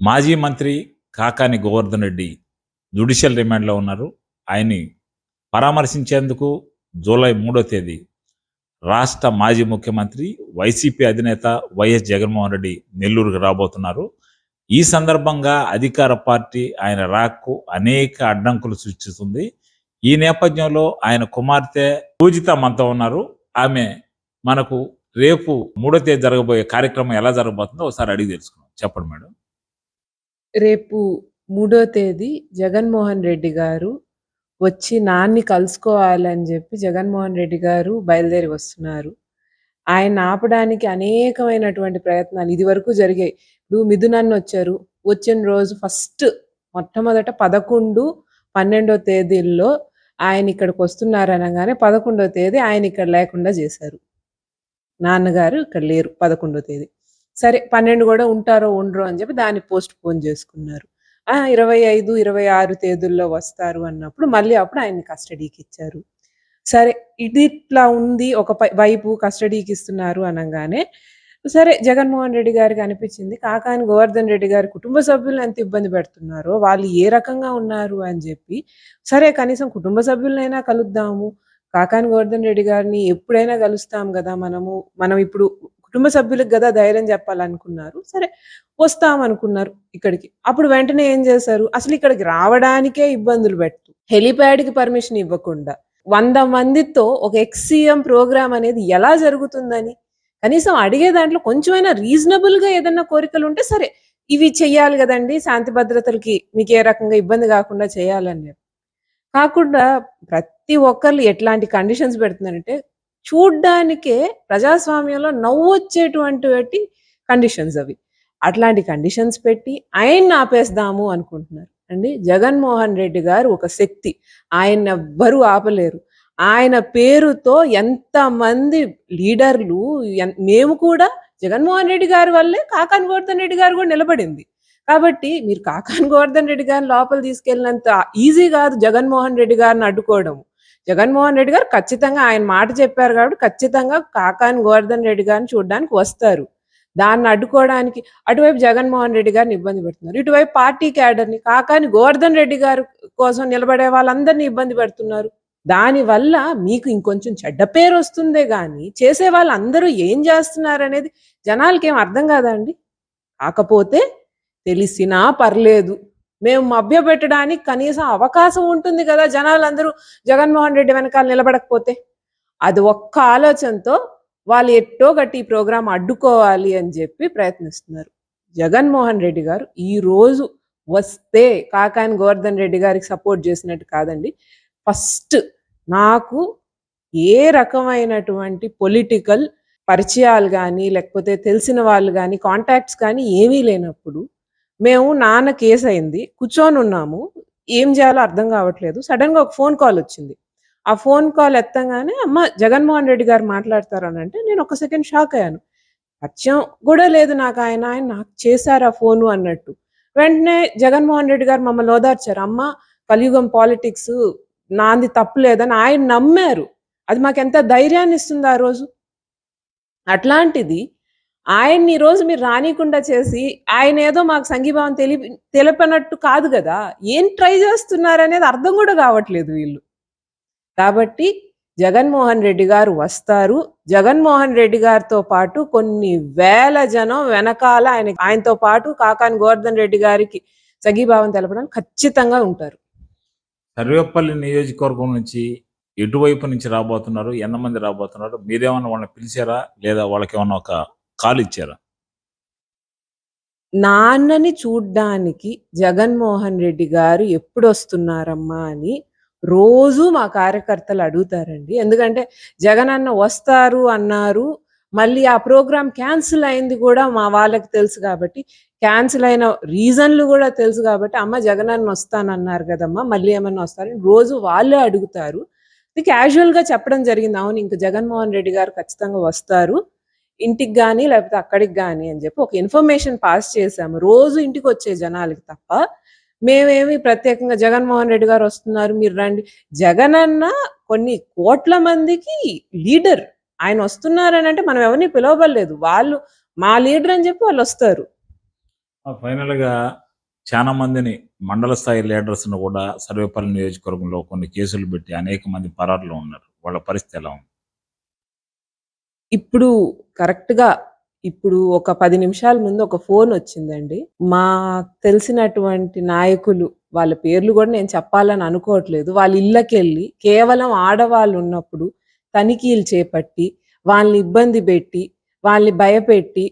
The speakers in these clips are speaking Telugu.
మాజీ మంత్రి కాకాని గోవర్ధన్ రెడ్డి జుడిషియల్ రిమాండ్లో ఉన్నారు. ఆయన్ని పరామర్శించేందుకు జూలై మూడో తేదీ రాష్ట్ర మాజీ ముఖ్యమంత్రి వైసీపీ అధినేత వైఎస్ జగన్మోహన్ రెడ్డి నెల్లూరుకు రాబోతున్నారు. ఈ సందర్భంగా అధికార పార్టీ ఆయన రాక్కు అనేక అడ్డంకులు సృష్టిస్తుంది. ఈ నేపథ్యంలో ఆయన కుమార్తె పూజిత మనతో ఉన్నారు. ఆమె మనకు రేపు మూడో తేదీ జరగబోయే కార్యక్రమం ఎలా జరగబోతుందో ఒకసారి అడిగి తెలుసుకున్నాం చెప్పండి మేడం. రేపు మూడో తేదీ జగన్మోహన్ రెడ్డి గారు వచ్చి నాన్ని కలుసుకోవాలని చెప్పి జగన్మోహన్ రెడ్డి గారు బయలుదేరి వస్తున్నారు. ఆయన ఆపడానికి అనేకమైనటువంటి ప్రయత్నాలు ఇది వరకు జరిగాయి. ఇప్పుడు మిథునన్ను వచ్చారు. వచ్చిన రోజు ఫస్ట్ మొట్టమొదట పదకొండు పన్నెండో తేదీల్లో ఆయన ఇక్కడికి వస్తున్నారు అనగానే పదకొండో తేదీ ఆయన ఇక్కడ లేకుండా చేశారు. నాన్నగారు ఇక్కడ లేరు పదకొండో తేదీ. సరే పన్నెండు కూడా ఉంటారో ఉండరో అని చెప్పి దాన్ని పోస్ట్ పోన్ చేసుకున్నారు. ఆ ఇరవై ఐదు ఇరవై ఆరు తేదీల్లో వస్తారు అన్నప్పుడు మళ్ళీ అప్పుడు ఆయన్ని కస్టడీకి ఇచ్చారు. సరే ఇది ఇట్లా ఉంది ఒక పై- వైపు కస్టడీకి ఇస్తున్నారు అనగానే సరే జగన్మోహన్ రెడ్డి గారికి అనిపించింది కాకాని గోవర్ధన్ రెడ్డి గారి కుటుంబ సభ్యులను ఎంత ఇబ్బంది పెడుతున్నారో వాళ్ళు ఏ రకంగా ఉన్నారు? అని చెప్పి సరే కనీసం కుటుంబ సభ్యులనైనా కలుద్దాము కాకాని గోవర్ధన్ రెడ్డి గారిని ఎప్పుడైనా కలుస్తాం కదా మనము మనం ఇప్పుడు కుటుంబ సభ్యులకు కదా ధైర్యం చెప్పాలనుకున్నారు. సరే వస్తాం అనుకున్నారు ఇక్కడికి. అప్పుడు వెంటనే ఏం చేశారు? అసలు ఇక్కడికి రావడానికే ఇబ్బందులు పెట్టు. హెలిప్యాడ్కి పర్మిషన్ ఇవ్వకుండా వంద మందితో ఒక ఎక్స్సీఎం ప్రోగ్రామ్ అనేది ఎలా జరుగుతుందని కనీసం అడిగే దాంట్లో కొంచెమైనా రీజనబుల్గా ఏదన్నా కోరికలు ఉంటే సరే ఇవి చెయ్యాలి కదండి. శాంతి భద్రతలకి మీకు ఏ రకంగా ఇబ్బంది కాకుండా చేయాలని కాకుండా ప్రతి ఒక్కరు ఎట్లాంటి కండిషన్స్ పెడుతున్నారంటే చూడ్డానికే ప్రజాస్వామ్యంలో నవ్వు వచ్చేటువంటి కండిషన్స్ అవి. అట్లాంటి కండిషన్స్ పెట్టి ఆయన్ని ఆపేద్దాము అనుకుంటున్నారు. అండి జగన్మోహన్ రెడ్డి గారు ఒక శక్తి. ఆయన ఎవ్వరూ ఆపలేరు. ఆయన పేరుతో ఎంతమంది లీడర్లు మేము కూడా జగన్మోహన్ రెడ్డి గారి వల్లే కాకాని గోవర్ధన్ రెడ్డి గారు కూడా నిలబడింది. కాబట్టి మీరు కాకాని గోవర్ధన్ రెడ్డి గారిని లోపల తీసుకెళ్ళినంత ఈజీ కాదు జగన్మోహన్ రెడ్డి గారిని అడ్డుకోవడం జగన్మోహన్ రెడ్డి గారు ఖచ్చితంగా ఆయన మాట చెప్పారు కాబట్టి ఖచ్చితంగా కాకాని గోవర్ధన్ రెడ్డి గారిని చూడడానికి వస్తారు. దాన్ని అడ్డుకోవడానికి అటువైపు జగన్మోహన్ రెడ్డి గారిని ఇబ్బంది పెడుతున్నారు. ఇటువైపు పార్టీ క్యాడర్ని కాకాని గోవర్ధన్ రెడ్డి గారి కోసం నిలబడే వాళ్ళందరినీ ఇబ్బంది పెడుతున్నారు. దానివల్ల మీకు ఇంకొంచెం చెడ్డ పేరు వస్తుందే కానీ చేసే వాళ్ళందరూ ఏం చేస్తున్నారు అనేది జనాలకి ఏం అర్థం కాదండి కాకపోతే తెలిసినా పర్లేదు. మేము మభ్యపెట్టడానికి కనీసం అవకాశం ఉంటుంది కదా జనాలందరూ జగన్మోహన్ రెడ్డి వెనకాల నిలబడకపోతే? అది ఒక్క ఆలోచనతో వాళ్ళు ఎట్టో గట్టి ఈ ప్రోగ్రాం అడ్డుకోవాలి అని చెప్పి ప్రయత్నిస్తున్నారు. జగన్మోహన్ రెడ్డి గారు ఈ రోజు వస్తే కాకాని గోవర్ధన్ రెడ్డి గారికి సపోర్ట్ చేసినట్టు కాదండి. ఫస్ట్ నాకు ఏ రకమైనటువంటి పొలిటికల్ పరిచయాలు కానీ లేకపోతే తెలిసిన వాళ్ళు కానీ కాంటాక్ట్స్ కానీ ఏమీ లేనప్పుడు మేము నాన్న కేసు అయింది కూర్చొని ఉన్నాము. ఏం చేయాలో అర్థం కావట్లేదు. సడన్గా ఒక ఫోన్ కాల్ వచ్చింది. ఆ ఫోన్ కాల్ ఎత్తంగానే అమ్మ జగన్మోహన్ రెడ్డి గారు మాట్లాడతారని అంటే నేను ఒక సెకండ్ షాక్ అయ్యాను. పరిచయం కూడా లేదు నాకు ఆయన ఆయన నాకు చేశారు ఆ ఫోను? అన్నట్టు. వెంటనే జగన్మోహన్ రెడ్డి గారు మమ్మల్ని ఓదార్చారు. అమ్మ కలియుగం పాలిటిక్స్ నాంది తప్పు లేదని ఆయన నమ్మారు. అది మాకు ఎంత ధైర్యాన్ని ఇస్తుంది ఆ రోజు? అట్లాంటిది ఆయన్ని ఈరోజు రోజు మీరు రానికుండా చేసి ఆయన ఏదో మాకు సంఘీభావం తెలి తెలిపినట్టు కాదు కదా. ఏం ట్రై చేస్తున్నారు అనేది అర్థం కూడా కావట్లేదు వీళ్ళు. కాబట్టి జగన్మోహన్ రెడ్డి గారు వస్తారు. జగన్మోహన్ రెడ్డి గారితో పాటు కొన్ని వేల జనం వెనకాల ఆయన ఆయనతో పాటు కాకాని గోవర్ధన్ రెడ్డి గారికి సంఘీభావం తెలపడానికి ఖచ్చితంగా ఉంటారు. సర్వేపల్లి నియోజకవర్గం నుంచి ఎటువైపు నుంచి రాబోతున్నారు? ఎంతమంది రాబోతున్నారు? మీరేమన్నా వాళ్ళని పిలిచారా? లేదా వాళ్ళకి ఏమన్నా ఒక కాల్ ఇచ్చారా నాన్నని చూడ్డానికి జగన్మోహన్ రెడ్డి గారు ఎప్పుడు వస్తున్నారమ్మా అని రోజు మా కార్యకర్తలు అడుగుతారండి. ఎందుకంటే జగన్ అన్న వస్తారు అన్నారు. మళ్ళీ ఆ ప్రోగ్రామ్ క్యాన్సిల్ అయింది కూడా మా వాళ్ళకి తెలుసు కాబట్టి క్యాన్సిల్ అయిన రీజన్లు కూడా తెలుసు కాబట్టి అమ్మ జగన్ అన్న వస్తానన్నారు కదమ్మా మళ్ళీ ఏమన్నా వస్తారని రోజు వాళ్ళే అడుగుతారు. ఇది గా చెప్పడం జరిగింది. అవును ఇంక జగన్మోహన్ రెడ్డి గారు ఖచ్చితంగా వస్తారు. ఇంటికి కానీ లేకపోతే అక్కడికి కానీ అని చెప్పి ఒక ఇన్ఫర్మేషన్ పాస్ చేశాము. రోజు ఇంటికి వచ్చే జనాలకి తప్ప మేమేమి ప్రత్యేకంగా జగన్మోహన్ రెడ్డి గారు వస్తున్నారు మీరు రండి. జగన్ అన్న కొన్ని కోట్ల మందికి లీడర్. ఆయన వస్తున్నారని అంటే మనం ఎవరిని పిలవబడలేదు. వాళ్ళు మా లీడర్ అని చెప్పి వాళ్ళు వస్తారు. ఫైనల్గా చాలా మందిని మండల స్థాయి లీడర్స్ను కూడా సర్వేపల్లి నియోజకవర్గంలో కొన్ని కేసులు పెట్టి అనేక మంది పరారులో ఉన్నారు. వాళ్ళ పరిస్థితి ఎలా ఉంది? ఇప్పుడు కరెక్ట్‌గా ఇప్పుడు ఒక పది నిమిషాల ముందు ఒక ఫోన్ వచ్చిందండి. మాకు తెలిసినటువంటి నాయకులు వాళ్ళ పేర్లు కూడా నేను చెప్పాలని అనుకోవట్లేదు. వాళ్ళ ఇళ్ళకెళ్ళి కేవలం ఆడవాళ్ళు ఉన్నప్పుడు తనిఖీలు చేపట్టి, వాళ్ళని ఇబ్బంది పెట్టి వాళ్ళని భయపెట్టి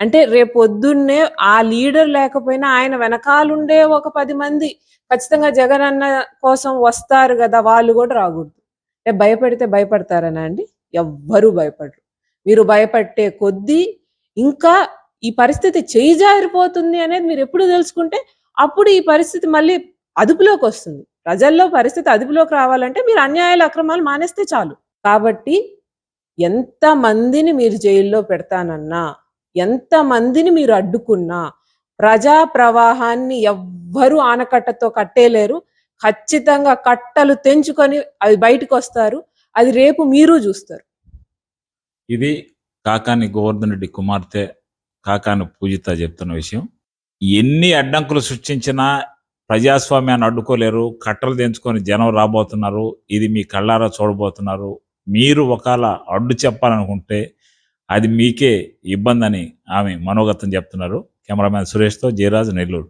అంటే రేపొద్దున్నే ఆ లీడర్ లేకపోయినా ఆయన వెనకాలుండే ఒక పది మంది ఖచ్చితంగా జగన్ అన్న కోసం వస్తారు కదా వాళ్ళు కూడా రాకూడదు రేపు భయపెడితే భయపడతారనా అండి? ఎవ్వరు భయపడరు. మీరు భయపట్టే కొద్దీ ఇంకా ఈ పరిస్థితి చేయి జారిపోతుంది అనేది మీరెప్పుడు తెలుసుకుంటే అప్పుడు ఈ పరిస్థితి మళ్ళీ అదుపులోకి వస్తుంది ప్రజల్లో పరిస్థితి అదుపులోకి రావాలంటే మీరు అన్యాయాలు, అక్రమాలు మానేస్తే చాలు. కాబట్టి ఎంతమందిని మీరు జైల్లో పెడతానన్నా, ఎంతమందిని మీరు అడ్డుకున్నా, ప్రజా ప్రవాహాన్ని ఎవ్వరూ ఆనకట్టతో కట్టేయలేరు. ఖచ్చితంగా కట్టలు తెంచుకొని అవి బయటకొస్తారు. అది రేపు మీరు చూస్తారు ఇది కాకాని గోవర్ధన్ రెడ్డి కుమార్తె కాకాని పూజిత చెప్తున్న విషయం. ఎన్ని అడ్డంకులు సృష్టించినా ప్రజాస్వామ్యాన్ని అడ్డుకోలేరు. కట్టలు తెంచుకొని జనం రాబోతున్నారు. ఇది మీ కళ్ళారా చూడబోతున్నారు. మీరు ఒకవేళ అడ్డు చెప్పాలనుకుంటే అది మీకే ఇబ్బందని ఆమె మనోగతం చెప్తున్నారు. కెమెరామ్యాన్ సురేష్‌తో జయరాజ్ నెల్లూరు.